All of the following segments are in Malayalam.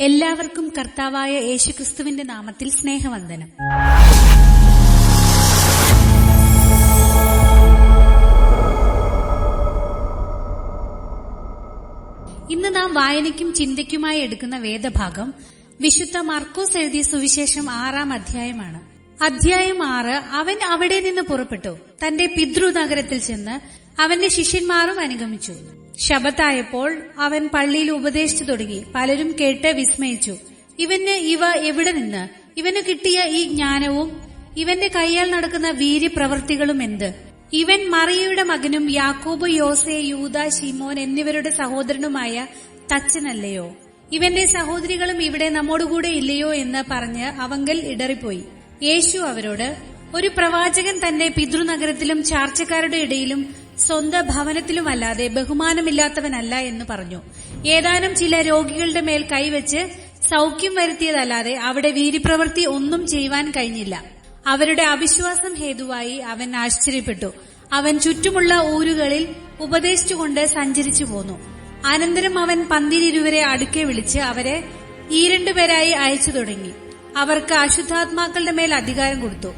എല്ലാവർക്കും കർത്താവായ യേശുക്രിസ്തുവിന്റെ നാമത്തിൽ സ്നേഹവന്ദനം. ഇന്ന് നാം വായനയ്ക്കും ചിന്തയ്ക്കുമായി എടുക്കുന്ന വേദഭാഗം വിശുദ്ധ മാർക്കോസ് എഴുതിയ സുവിശേഷം ആറാം അധ്യായമാണ്. അധ്യായം ആറ് അവൻ അവിടെ നിന്ന് പുറപ്പെട്ടു. തന്റെ പിതൃനഗരത്തിൽ ചെന്ന് അവന്റെ ശിഷ്യന്മാരും അനുഗമിച്ചു. ശബത്തായപ്പോൾ അവൻ പള്ളിയിൽ ഉപദേശിച്ചു തുടങ്ങി. പലരും കേട്ട് വിസ്മയിച്ചു. ഇവന് ഇവ എവിടെ നിന്ന്? ഇവന് കിട്ടിയ ഈ ജ്ഞാനവും ഇവന്റെ കൈയാൽ നടക്കുന്ന വീര്യപ്രവൃത്തികളും എന്ത്? ഇവൻ മറിയയുടെ മകനും യാക്കോബ് യോസെ യൂത ഷിമോൻ എന്നിവരുടെ സഹോദരനുമായ തച്ചനല്ലയോ? ഇവന്റെ സഹോദരികളും ഇവിടെ നമ്മോടുകൂടെ ഇല്ലയോ എന്ന് പറഞ്ഞ് അവങ്കൽ ഇടറിപ്പോയി. യേശു അവരോട് ഒരു പ്രവാചകൻ തന്റെ പിതൃനഗരത്തിലും ചാർച്ചക്കാരുടെ ഇടയിലും സ്വന്തം ഭവനത്തിലുമല്ലാതെ ബഹുമാനമില്ലാത്തവനല്ല എന്ന് പറഞ്ഞു. ഏതാനും ചില രോഗികളുടെ മേൽ കൈവച്ച് സൗഖ്യം വരുത്തിയതല്ലാതെ അവിടെ വീര്യപ്രവൃത്തി ഒന്നും ചെയ്യുവാൻ കഴിഞ്ഞില്ല. അവരുടെ അവിശ്വാസം ഹേതുവായി അവൻ ആശ്ചര്യപ്പെട്ടു. അവൻ ചുറ്റുമുള്ള ഊരുകളിൽ ഉപദേശിച്ചുകൊണ്ട് സഞ്ചരിച്ചു പോന്നു. അനന്തരം അവൻ പന്തിരിരുവരെ അടുക്കെ വിളിച്ച് അവരെ ഈ രണ്ടുപേരായി അയച്ചു തുടങ്ങി. അവർക്ക് അശുദ്ധാത്മാക്കളുടെ മേൽ അധികാരം കൊടുത്തു.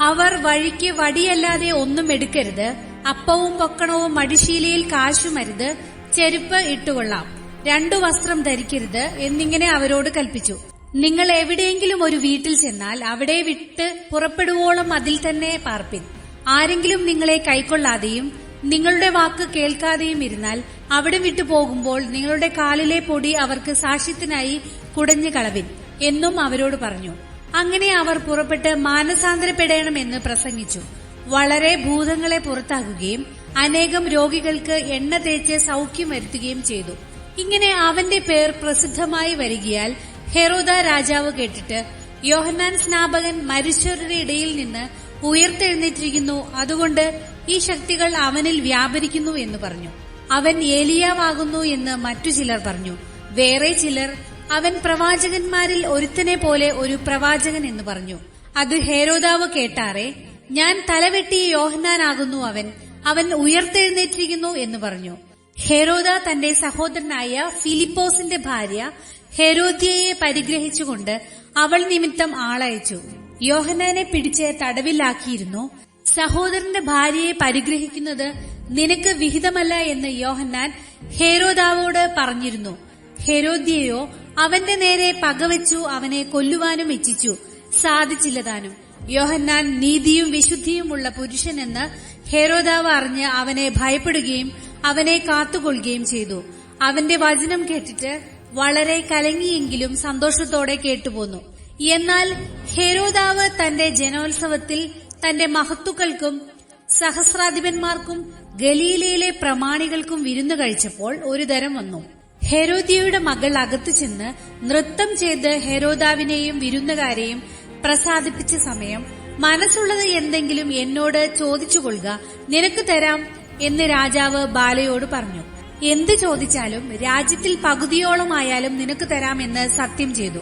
അവർ വഴിക്ക് വടിയല്ലാതെ ഒന്നും എടുക്കരുത്. അപ്പവും പൊക്കണവും മടിശീലയിൽ കാശുമരുത് ചെരുപ്പ് ഇട്ടുകൊള്ളാം. രണ്ടു വസ്ത്രം ധരിക്കരുത് എന്നിങ്ങനെ അവരോട് കൽപ്പിച്ചു. നിങ്ങൾ എവിടെയെങ്കിലും ഒരു വീട്ടിൽ ചെന്നാൽ അവിടെ വിട്ട് പുറപ്പെടുവോളം അതിൽ തന്നെ പാർപ്പിൻ. ആരെങ്കിലും നിങ്ങളെ കൈക്കൊള്ളാതെയും നിങ്ങളുടെ വാക്ക് കേൾക്കാതെയും ഇരുന്നാൽ അവിടെ വിട്ടു പോകുമ്പോൾ നിങ്ങളുടെ കാലിലെ പൊടി അവർക്ക് സാക്ഷ്യത്തിനായി കുടഞ്ഞു കളവിൻ എന്നും അവരോട് പറഞ്ഞു. അങ്ങനെ അവർ പുറപ്പെട്ട് മാനസാന്തരപ്പെടണമെന്ന് പ്രസംഗിച്ചു. വളരെ ഭൂതങ്ങളെ പുറത്താക്കുകയും അനേകം രോഗികൾക്ക് എണ്ണ തേച്ച് സൗഖ്യം വരുത്തുകയും ചെയ്തു. ഇങ്ങനെ അവന്റെ പേർ പ്രസിദ്ധമായി വരികയാൽ ഹെറോദ രാജാവ് കേട്ടിട്ട് യോഹന്നാൻ സ്നാപകൻ മരിച്ചവരുടെ ഇടയിൽ നിന്ന് ഉയർത്തെഴുന്നേറ്റിരിക്കുന്നു. അതുകൊണ്ട് ഈ ശക്തികൾ അവനിൽ വ്യാപരിക്കുന്നു എന്ന് പറഞ്ഞു. അവൻ ഏലിയാവാകുന്നു എന്ന് മറ്റു ചിലർ പറഞ്ഞു. വേറെ ചിലർ അവൻ പ്രവാചകന്മാരിൽ ഒരുത്തനെ പോലെ ഒരു പ്രവാചകൻ എന്ന് പറഞ്ഞു. അത് ഹേരോദാവ് കേട്ടാറെ ഞാൻ തലവെട്ടിയ യോഹനാനാകുന്നു അവൻ. അവൻ ഉയർത്തെഴുന്നേറ്റിരിക്കുന്നു എന്ന് പറഞ്ഞു. ഹെരോദ തന്റെ സഹോദരനായ ഫിലിപ്പോസിന്റെ ഭാര്യ ഹെരോദ്യയെ പരിഗ്രഹിച്ചുകൊണ്ട് അവൾ നിമിത്തം ആളയച്ചു. യോഹനാനെ പിടിച്ച് തടവിലാക്കിയിരുന്നു. സഹോദരന്റെ ഭാര്യയെ പരിഗ്രഹിക്കുന്നത് നിനക്ക് വിഹിതമല്ല എന്ന് യോഹന്നാൻ ഹേരോദാവോട് പറഞ്ഞിരുന്നു. ഹെരോദ്യയോ അവന്റെ നേരെ പകവച്ചു അവനെ കൊല്ലുവാനും ഇച്ഛിച്ചു. സാധിച്ചില്ലതാനും. യോഹന്നാൻ നീതിയും വിശുദ്ധിയുമുള്ള പുരുഷനെന്ന് ഹേരോദാവ് അറിഞ്ഞ് അവനെ ഭയപ്പെടുകയും അവനെ കാത്തുകൊള്ളുകയും ചെയ്തു. അവന്റെ വചനം കേട്ടിട്ട് വളരെ കലങ്ങിയെങ്കിലും സന്തോഷത്തോടെ കേട്ടുപോന്നു. എന്നാൽ ഹേരോദാവ് തന്റെ ജനോത്സവത്തിൽ തന്റെ മഹത്തുക്കൾക്കും സഹസ്രാധിപന്മാർക്കും ഗലീലയിലെ പ്രമാണികൾക്കും വിരുന്നു കഴിച്ചപ്പോൾ ഒരു തരം വന്നു. ഹെരോദിയയുടെ മകൾ അകത്തു ചെന്ന് നൃത്തം ചെയ്ത് ഹെരോദാവിനെയും വിരുന്നുകാരെയും പ്രസാദിപ്പിച്ച സമയം മനസ്സുള്ളത് എന്തെങ്കിലും എന്നോട് ചോദിച്ചുകൊള്ളുക നിനക്ക് തരാം എന്ന് രാജാവ് ബാലയോട് പറഞ്ഞു. എന്ത് ചോദിച്ചാലും രാജ്യത്തിൽ പകുതിയോളമായാലും നിനക്ക് തരാമെന്ന് സത്യം ചെയ്തു.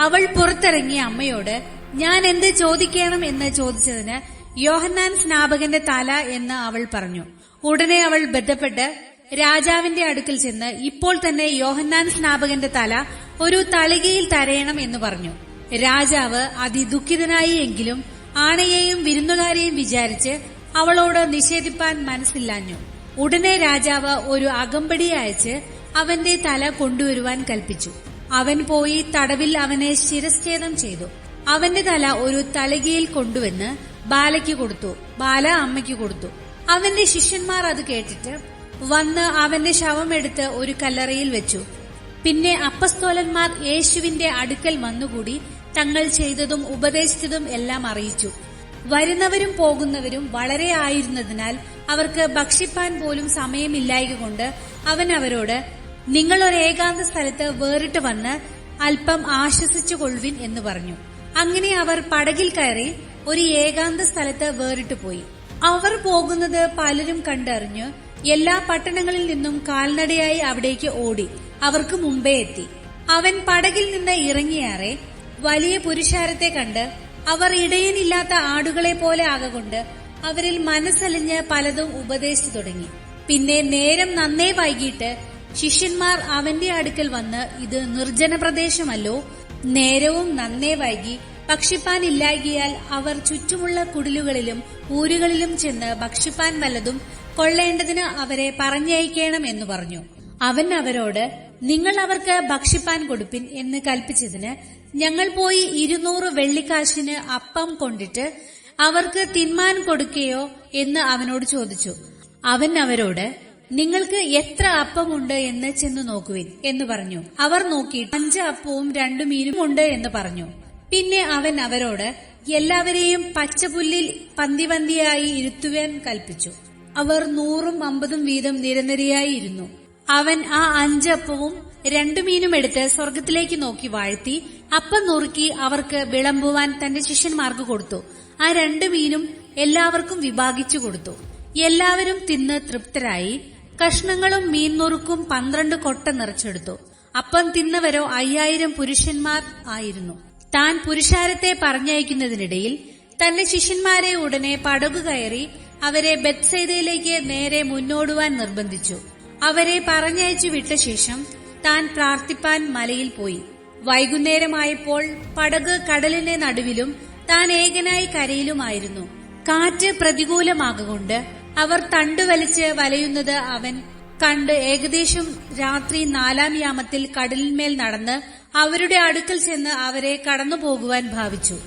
അവൾ പുറത്തിറങ്ങിയ അമ്മയോട് ഞാൻ എന്ത് ചോദിക്കണം എന്ന് ചോദിച്ചതിന് യോഹന്നാൻ സ്നാപകന്റെ തല എന്ന് അവൾ പറഞ്ഞു. ഉടനെ അവൾ ബന്ധപ്പെട്ട് രാജാവിന്റെ അടുക്കൽ ചെന്ന് ഇപ്പോൾ തന്നെ യോഹന്നാൻ സ്നാപകന്റെ തല ഒരു തളികയിൽ തരയണം എന്ന് പറഞ്ഞു. രാജാവ് അതിദുഃഖിതനായി എങ്കിലും ആണയെയും വിരുന്നുകാരെയും വിചാരിച്ച് അവളോട് നിഷേധിപ്പാൻ മനസ്സില്ലാഞ്ഞു. ഉടനെ രാജാവ് ഒരു അകമ്പടി അയച്ച് അവന്റെ തല കൊണ്ടുവരുവാൻ കൽപ്പിച്ചു. അവൻ പോയി തടവിൽ അവനെ ശിരസ്ഛേദം ചെയ്തു. അവന്റെ തല ഒരു തലകിയിൽ കൊണ്ടുവന്ന് ബാലയ്ക്ക് കൊടുത്തു. ബാല അമ്മയ്ക്ക് കൊടുത്തു. അവന്റെ ശിഷ്യന്മാർ അത് കേട്ടിട്ട് വന്ന് അവന്റെ ശവമെടുത്ത് ഒരു കല്ലറയിൽ വെച്ചു. പിന്നെ അപ്പസ്തോലന്മാർ യേശുവിന്റെ അടുക്കൽ വന്നുകൂടി തങ്ങൾ ചെയ്തതും ഉപദേശിച്ചതും എല്ലാം അറിയിച്ചു. വരുന്നവരും പോകുന്നവരും വളരെ ആയിരുന്നതിനാൽ അവർക്ക് ഭക്ഷിപ്പാൻ പോലും സമയമില്ലായക കൊണ്ട് അവൻ അവരോട് നിങ്ങൾ ഒരു ഏകാന്ത സ്ഥലത്ത് വേറിട്ട് വന്ന് അല്പം ആശ്വസിച്ചു കൊള്ളുവിൻ എന്ന് പറഞ്ഞു. അങ്ങനെ അവർ പടകിൽ കയറി ഒരു ഏകാന്ത സ്ഥലത്ത് വേറിട്ട് പോയി. അവർ പോകുന്നത് പലരും കണ്ടറിഞ്ഞു എല്ലാ പട്ടണങ്ങളിൽ നിന്നും കാൽനടയായി അവിടേക്ക് ഓടി. അവർക്ക് മുമ്പേ എത്തി. അവൻ പടകിൽ നിന്ന് ഇറങ്ങിയാറെ വലിയ പുരുഷാരത്തെ കണ്ട് അവർ ഇടയനില്ലാത്ത ആടുകളെ പോലെ ആകൊണ്ട് അവരിൽ മനസ്സലിഞ്ഞ് പലതും ഉപദേശിച്ചു തുടങ്ങി. പിന്നെ നേരം നന്നേ വൈകിട്ട് ശിഷ്യന്മാർ അവന്റെ അടുക്കൽ വന്ന് ഇത് നിർജന പ്രദേശമല്ലോ നേരവും നന്നേ വൈകി ഭക്ഷിപ്പാൻ ഇല്ലായകിയാൽ അവർ ചുറ്റുമുള്ള കുടിലുകളിലും ഊരുകളിലും ചെന്ന് ഭക്ഷിപ്പാൻ വല്ലതും കൊള്ളേണ്ടതിന് അവരെ പറഞ്ഞയക്കണം എന്ന് പറഞ്ഞു. അവൻ അവരോട് നിങ്ങൾ അവർക്ക് ഭക്ഷിപ്പാൻ കൊടുപ്പിൻ എന്ന് കൽപ്പിച്ചതിന് ഞങ്ങൾ പോയി ഇരുന്നൂറ് വെള്ളിക്കാശിന് അപ്പം കൊണ്ടിട്ട് അവർക്ക് തിന്മാൻ കൊടുക്കുകയോ എന്ന് അവനോട് ചോദിച്ചു. അവൻ അവരോട് നിങ്ങൾക്ക് എത്ര അപ്പമുണ്ട് എന്ന് ചെന്ന് നോക്കുവിൻ എന്ന് പറഞ്ഞു. അവർ നോക്കി അഞ്ച് അപ്പവും രണ്ടു മീനും ഉണ്ട് എന്ന് പറഞ്ഞു. പിന്നെ അവൻ അവരോട് എല്ലാവരെയും പച്ചപുല്ലിൽ പന്തിപന്തിയായി ഇരുത്തുവാൻ കൽപ്പിച്ചു. അവർ നൂറും അമ്പതും വീതം നിരനിരയായി ഇരുന്നു. അവൻ ആ അഞ്ചപ്പവും രണ്ടു മീനും എടുത്ത് സ്വർഗത്തിലേക്ക് നോക്കി വാഴ്ത്തി അപ്പം നുറുക്കി അവർക്ക് വിളമ്പുവാൻ തന്റെ ശിഷ്യന്മാർക്ക് കൊടുത്തു. ആ രണ്ടു മീനും എല്ലാവർക്കും വിഭാഗിച്ചു കൊടുത്തു. എല്ലാവരും തിന്ന് തൃപ്തരായി. കഷ്ണങ്ങളും മീൻ നുറുക്കും പന്ത്രണ്ട് കൊട്ട നിറച്ചെടുത്തു. അപ്പം തിന്നവരോ അയ്യായിരം പുരുഷന്മാർ ആയിരുന്നു. താൻ പുരുഷാരത്തെ പറഞ്ഞയക്കുന്നതിനിടയിൽ തന്റെ ശിഷ്യന്മാരെ ഉടനെ പടകു കയറി അവരെ ബത്സൈദയിലേക്ക് നേരെ മുന്നോടുവാൻ നിർബന്ധിച്ചു. അവരെ പറഞ്ഞയച്ചു വിട്ട ശേഷം താൻ പ്രാർത്ഥിപ്പാൻ മലയിൽ പോയി. വൈകുന്നേരമായപ്പോൾ പടക് കടലിന്റെ നടുവിലും താൻ ഏകനായി കരയിലുമായിരുന്നു. കാറ്റ് പ്രതികൂലമാകൊണ്ട് അവർ തണ്ടുവലിച്ച് വലയുന്നത് അവൻ കണ്ട് ഏകദേശം രാത്രി നാലാം യാമത്തിൽ കടലിന്മേൽ നടന്ന് അവരുടെ അടുക്കൽ ചെന്ന് അവരെ കടന്നുപോകുവാൻ ഭാവിച്ചു.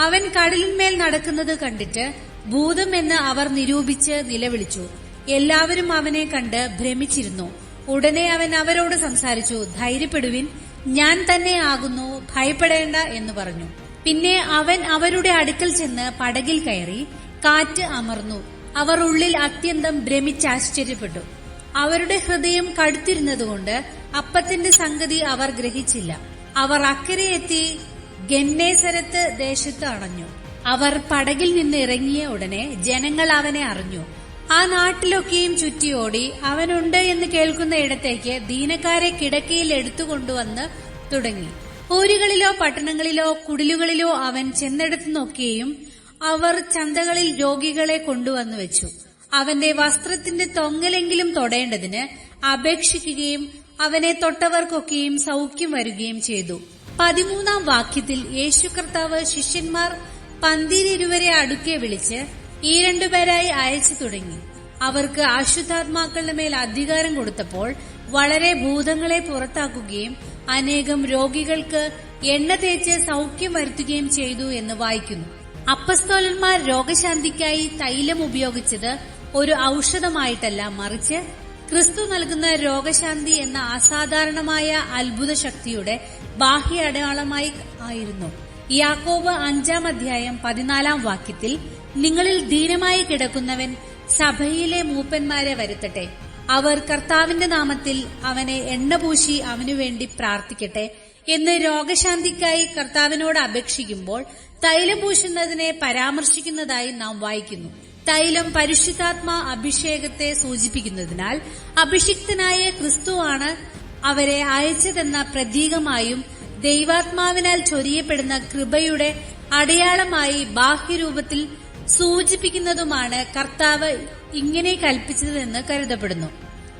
അവൻ കടലിന്മേൽ നടക്കുന്നത് കണ്ടിട്ട് ഭൂതം എന്ന് അവർ നിരൂപിച്ച് നിലവിളിച്ചു. എല്ലാവരും അവനെ കണ്ട് ഭ്രമിച്ചിരുന്നു. ഉടനെ അവൻ അവരോട് സംസാരിച്ചു ധൈര്യപ്പെടുവിൻ ഞാൻ തന്നെ ആകുന്നു ഭയപ്പെടേണ്ട എന്ന് പറഞ്ഞു. പിന്നെ അവൻ അവരുടെ അടുക്കൽ ചെന്ന് പടകിൽ കയറി കാറ്റ് അമർന്നു. അവർ ഉള്ളിൽ അത്യന്തം ഭ്രമിച്ചാശ്ചര്യപ്പെട്ടു അവരുടെ ഹൃദയം കടുത്തിരുന്നതുകൊണ്ട് അപ്പത്തിന്റെ സംഗതി അവർ ഗ്രഹിച്ചില്ല. അവർ അക്കരെ എത്തി ഗന്നേസരത്ത് ദേശത്ത് അണഞ്ഞു. അവർ പടകിൽ നിന്ന് ഇറങ്ങിയ ഉടനെ ജനങ്ങൾ അവനെ അറിഞ്ഞു. ആ നാട്ടിലൊക്കെയും ചുറ്റിയോടി അവനുണ്ട് എന്ന് കേൾക്കുന്ന ഇടത്തേക്ക് ദീനക്കാരെ കിടക്കയിൽ എടുത്തുകൊണ്ടുവന്ന് തുടങ്ങി. ഊരുകളിലോ പട്ടണങ്ങളിലോ കുടിലുകളിലോ അവൻ ചെന്നിടത്തുനിന്നൊക്കെയും അവർ ചന്തകളിൽ രോഗികളെ കൊണ്ടുവന്നു വെച്ചു. അവന്റെ വസ്ത്രത്തിന്റെ തൊങ്ങലെങ്കിലും തൊടേണ്ടതിന് അപേക്ഷിക്കുകയും അവനെ തൊട്ടവർക്കൊക്കെയും സൗഖ്യം വരികയും ചെയ്തു. പതിമൂന്നാം വാക്യത്തിൽ യേശു കർത്താവ് ശിഷ്യന്മാർ പന്തിരിരുവരെ അടുക്കെ വിളിച്ച് ഈ രണ്ടുപേരായി അയച്ചു തുടങ്ങി. അവർക്ക് അശുദ്ധാത്മാക്കളുടെ മേൽ അധികാരം കൊടുത്തപ്പോൾ വളരെ ഭൂതങ്ങളെ പുറത്താക്കുകയും അനേകം രോഗികൾക്ക് എണ്ണ തേച്ച് സൗഖ്യം വരുത്തുകയും ചെയ്തു എന്ന് വായിക്കുന്നു. അപ്പസ്തോലന്മാർ രോഗശാന്തിക്കായി തൈലം ഉപയോഗിച്ചത് ഒരു ഔഷധമായിട്ടല്ല മറിച്ച് ക്രിസ്തു നൽകുന്ന രോഗശാന്തി എന്ന അസാധാരണമായ അത്ഭുത ശക്തിയുടെ ബാഹ്യ അടയാളമായി ആയിരുന്നു. യാക്കോബ് അഞ്ചാം അധ്യായം പതിനാലാം വാക്യത്തിൽ നിങ്ങളിൽ ധീരമായി കിടക്കുന്നവൻ സഭയിലെ മൂപ്പന്മാരെ വരുത്തട്ടെ. അവർ കർത്താവിന്റെ നാമത്തിൽ അവനെ എണ്ണപൂശി അവനുവേണ്ടി പ്രാർത്ഥിക്കട്ടെ എന്ന് രോഗശാന്തിക്കായി കർത്താവിനോട് അപേക്ഷിക്കുമ്പോൾ തൈലം പൂശുന്നതിനെ പരാമർശിക്കുന്നതായി നാം വായിക്കുന്നു. തൈലം പരിശുദ്ധാത്മാ അഭിഷേകത്തെ സൂചിപ്പിക്കുന്നതിനാൽ അഭിഷിക്തനായ ക്രിസ്തുവാണ് അവരെ അയച്ചതെന്ന പ്രതീകമായും ദൈവാത്മാവിനാൽ ചൊരിയപ്പെടുന്ന കൃപയുടെ അടയാളമായി ബാഹ്യരൂപത്തിൽ സൂചിപ്പിക്കുന്നതുമാണ് കർത്താവ് ഇങ്ങനെ കൽപ്പിച്ചതെന്ന് കരുതപ്പെടുന്നു.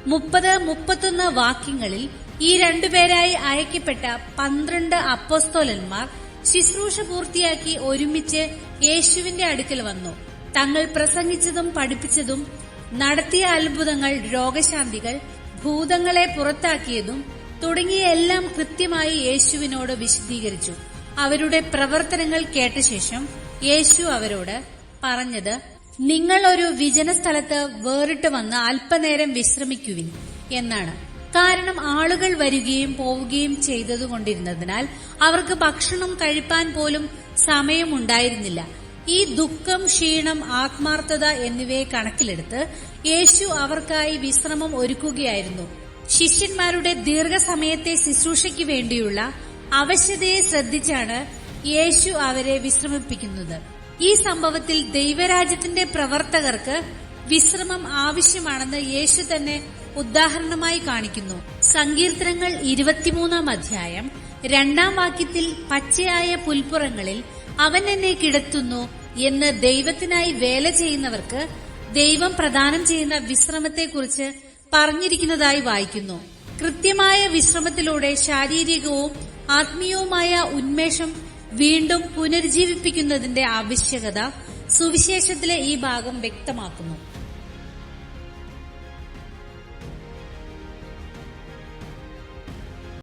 മുപ്പത് മുപ്പത്തൊന്ന് വാക്യങ്ങളിൽ ഈ രണ്ടുപേരായി അയക്കപ്പെട്ട പന്ത്രണ്ട് അപ്പോസ്തോലന്മാർ ശുശ്രൂഷ പൂർത്തിയാക്കി ഒരുമിച്ച് യേശുവിന്റെ അടുക്കൽ വന്നു. തങ്ങൾ പ്രസംഗിച്ചതും പഠിപ്പിച്ചതും നടത്തിയ അത്ഭുതങ്ങൾ രോഗശാന്തികൾ ഭൂതങ്ങളെ പുറത്താക്കിയതും തുടങ്ങിയ എല്ലാം കൃത്യമായി യേശുവിനോട് വിശദീകരിച്ചു. അവരുടെ പ്രവർത്തനങ്ങൾ കേട്ട ശേഷം യേശു അവരോട് പറഞ്ഞത് നിങ്ങൾ ഒരു വിജന സ്ഥലത്ത് വേറിട്ട് വന്ന് അല്പനേരം വിശ്രമിക്കുവിൻ എന്നാണ്. കാരണം ആളുകൾ വരികയും പോവുകയും ചെയ്തതുകൊണ്ടിരുന്നതിനാൽ അവർക്ക് ഭക്ഷണം കഴിപ്പാൻ പോലും സമയമുണ്ടായിരുന്നില്ല. ഈ ദുഃഖം ക്ഷീണം ആത്മാർത്ഥത എന്നിവയെ കണക്കിലെടുത്ത് യേശു അവർക്കായി വിശ്രമം ഒരുക്കുകയായിരുന്നു. ശിഷ്യന്മാരുടെ ദീർഘസമയത്തെ ശുശ്രൂഷയ്ക്ക് വേണ്ടിയുള്ള അവശ്യതയെ ശ്രദ്ധിച്ചാണ് യേശു അവരെ വിശ്രമിപ്പിക്കുന്നത്. ഈ സംഭവത്തിൽ ദൈവരാജ്യത്തിന്റെ പ്രവർത്തകർക്ക് വിശ്രമം ആവശ്യമാണെന്ന് യേശു തന്നെ ഉദാഹരണമായി കാണിക്കുന്നു. സങ്കീർത്തനങ്ങൾ ഇരുപത്തിമൂന്നാം അധ്യായം രണ്ടാം വാക്യത്തിൽ പച്ചയായ പുൽപ്പുറങ്ങളിൽ അവൻ എന്നെ കിടത്തുന്നു എന്ന് ദൈവത്തിനായി വേല ചെയ്യുന്നവർക്ക് ദൈവം പ്രദാനം ചെയ്യുന്ന വിശ്രമത്തെക്കുറിച്ച് പറഞ്ഞിരിക്കുന്നതായി വായിക്കുന്നു. കൃത്യമായ വിശ്രമത്തിലൂടെ ശാരീരികവും ആത്മീയവുമായ ഉന്മേഷം വീണ്ടും പുനരുജ്ജീവിപ്പിക്കുന്നതിന്റെ ആവശ്യകത സുവിശേഷത്തിലെ ഈ ഭാഗം വ്യക്തമാക്കുന്നു.